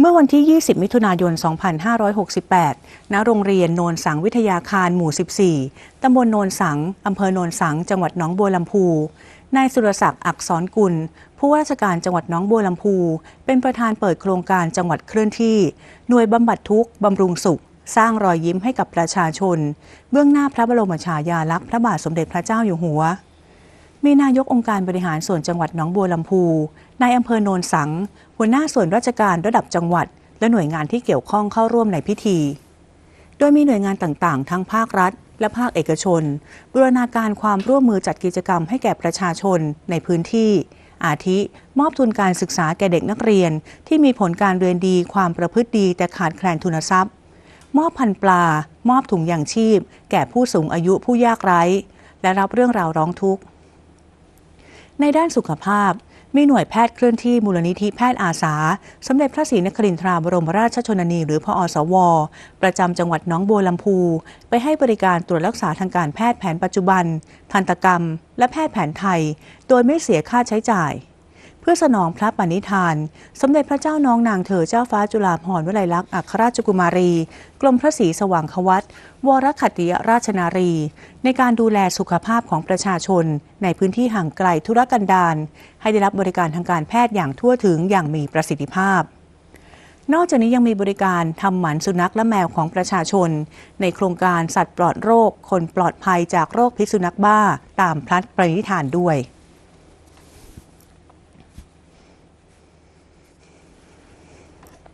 เมื่อวันที่ 20 มิถุนายน 2568 ณ โรงเรียนโนนสังวิทยาคารหมู่ 14 ตำบลโนนสัง อำเภอโนนสัง จังหวัดหนองบัวลำพู นายสุรศักดิ์อักษรกุล ผู้ว่าราชการจังหวัดหนองบัวลำพู เป็นประธานเปิดโครงการจังหวัดเคลื่อนที่ หน่วยบำบัดทุกข์บำรุงสุข สร้างรอยยิ้มให้กับประชาชน เบื้องหน้าพระบรมฉายาลักษณ์พระบาทสมเด็จพระเจ้าอยู่หัว มีนายกองค์การบริหารส่วนจังหวัดหนองบัวลำพูนายอำเภอโนนสัง หัวหน้าส่วนราชการระดับจังหวัด และหน่วยงานที่เกี่ยวข้องเข้าร่วมในพิธี โดยมีหน่วยงานต่างๆ ทั้งภาครัฐ และภาคเอกชน บูรณาการความร่วมมือจัดกิจกรรมให้แก่ประชาชนในพื้นที่ อาทิ มอบทุนการศึกษาแก่เด็กนักเรียน ที่มีผลการเรียนดีความประพฤติดีแต่ขาดแคลนทุนทรัพย์ มอบพันปลา มอบถุงยางชีพ แก่ผู้สูงอายุผู้ยากไร้ และรับเรื่องราวร้องทุกข์ ในด้านสุขภาพ มีหน่วยแพทย์เคลื่อนที่มูลนิธิแพทย์อาสา สมเด็จพระศรีนครินทราบรมราชชนนี หรือพอสว ประจำจังหวัดน้องบัวลำพู ไปให้บริการตรวจรักษาทางการแพทย์แผนปัจจุบัน ทันตกรรม และแพทย์แผนไทย โดยไม่เสียค่าใช้จ่าย พื่อสนองพระปณิธาน สมเด็จพระเจ้าน้องนางเธอเจ้าฟ้าจุฬาภรณ์วลัยลักษณ์อัครราชกุมารี กรมพระศรีสว่างควัตวรขัตติยราชนารี ในการดูแลสุขภาพของประชาชน ในพื้นที่ห่างไกลธุรกันดารให้ได้รับบริการทางการแพทย์อย่างทั่วถึงอย่างมีประสิทธิภาพนอกจากนี้ยังมีบริการทำหมันสุนัขและแมวของประชาชน ในโครงการสัตว์ปลอดโรค คนปลอดภัยจากโรคพิษสุนัขบ้า ตามพลัดปณิธานด้วย